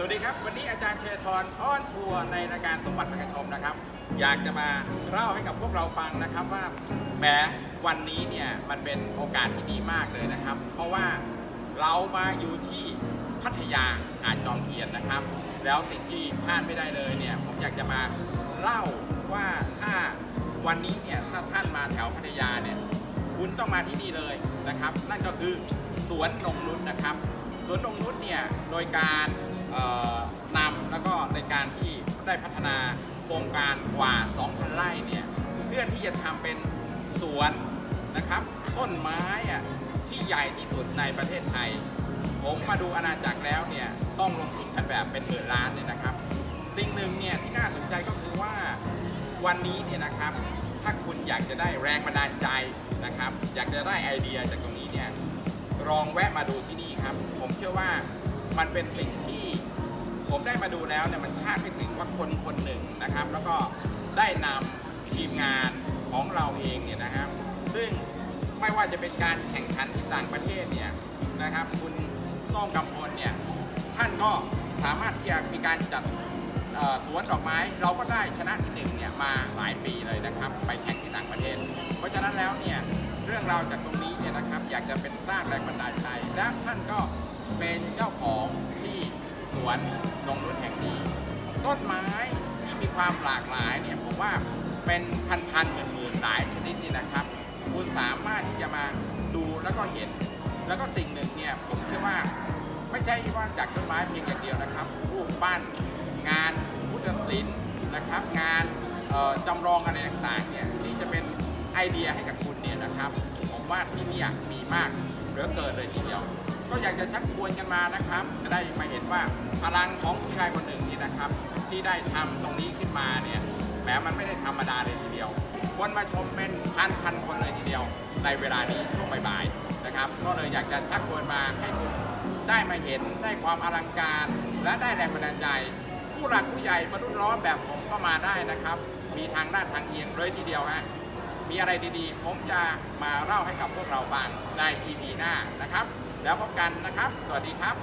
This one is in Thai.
สวัสดีครับ วันนี้อาจารย์เชยทรอ้อนทัวร์ในรายการสมบัติประกันชมนะครับ อยากจะมาเล่าให้กับพวกเราฟังนะครับว่าแหมวันนี้เนี่ยมันเป็นโอกาสที่ดีมากเลยนะครับ เพราะว่าเรามาอยู่ที่พัทยาหาดจอมเทียนนะครับ แล้วสิ่งที่พลาดไม่ได้เลยเนี่ยผมอยากจะมาเล่าว่าถ้าวันนี้เนี่ยถ้าท่านมาแถวพัทยาเนี่ยคุณต้องมาที่นี่เลยนะครับ นั่นก็คือสวนนงนุษนะครับ สวนนงนุษเนี่ยโดยการ นำแล้วก็ในการที่ได้พัฒนาโครงการกว่า 2,000 ไร่เนี่ยเพื่อที่จะทำเป็นสวนนะครับ ต้นไม้อะที่ใหญ่ที่สุดในประเทศไทย ผมมาดูอาณาจักรแล้วเนี่ยต้องลงทุนกันแบบเป็นหมื่นล้านเลยนะครับ สิ่งหนึ่งเนี่ยที่น่าสนใจก็คือว่าวันนี้เนี่ยนะครับ ถ้าคุณอยากจะได้แรงบันดาลใจนะครับ อยากจะได้ไอเดียจากตรงนี้เนี่ยลองแวะมาดูที่นี่ครับ ผมเชื่อว่ามันเป็นสิ่งที่ ผมได้มาดูแล้วเนี่ยมันคาดไม่ถึงว่าคนคนหนึ่งนะครับ แล้วก็ได้นำทีมงานของเราเองเนี่ยนะครับ ซึ่งไม่ว่าจะเป็นการแข่งขันที่ต่างประเทศเนี่ยนะครับ คุณต้องกำพลเนี่ยท่านก็สามารถที่จะมีการจัดสวนดอกไม้ เราก็ได้ชนะที่หนึ่งเนี่ยมาหลายปีเลยนะครับ ไปแข่งที่ต่างประเทศ เพราะฉะนั้นแล้วเนี่ยเรื่องราวจากตรงนี้เนี่ยนะครับ อยากจะเป็นสร้างแรงบันดาลใจและท่านก็เป็นเจ้าของ วนนงนุชแห่งนี้ ต้นไม้ที่มีความหลากหลายเนี่ยผมว่าเป็นพันๆหมื่นๆหลายชนิดนี่นะครับ คุณสามารถที่จะมาดูแล้วก็เห็น แล้วก็สิ่งหนึ่งเนี่ยผมเชื่อว่าไม่ใช่ว่าจากต้นไม้เพียงอย่างเดียวนะครับรูปปั้นงานพุทธศิลป์นะครับ งานจำลองอะไรต่างๆเนี่ยที่จะเป็นไอเดียให้กับคุณเนี่ยนะครับ ผมว่าที่นี่มีมากเหลือเกินเลยทีเดียว ก็อยากจะชักชวนกันมานะครับ จะได้มาเห็นว่าพลังของผู้ชายคนหนึ่งนี่นะครับ ที่ได้ทำตรงนี้ขึ้นมาเนี่ยแหมมันไม่ได้ธรรมดาเลยทีเดียวคนมาชมเป็นพันพันๆคนเลยทีเดียว ในเวลานี้ช่วงบ่ายๆนะครับ ก็เลยอยากจะชักชวนมาให้คุณได้มาเห็นได้ความอลังการ และได้แรงบันดาลใจ ผู้หลักผู้ใหญ่มนุษย์ร้อนแบบผมก็มาได้นะครับ มีทางด้านทางเอียงเลยทีเดียวฮะมีอะไรดีๆ ผมจะมาเล่าให้กับพวกเราฟัง EP หน้านะครับ แล้วพบกันนะครับ สวัสดีครับ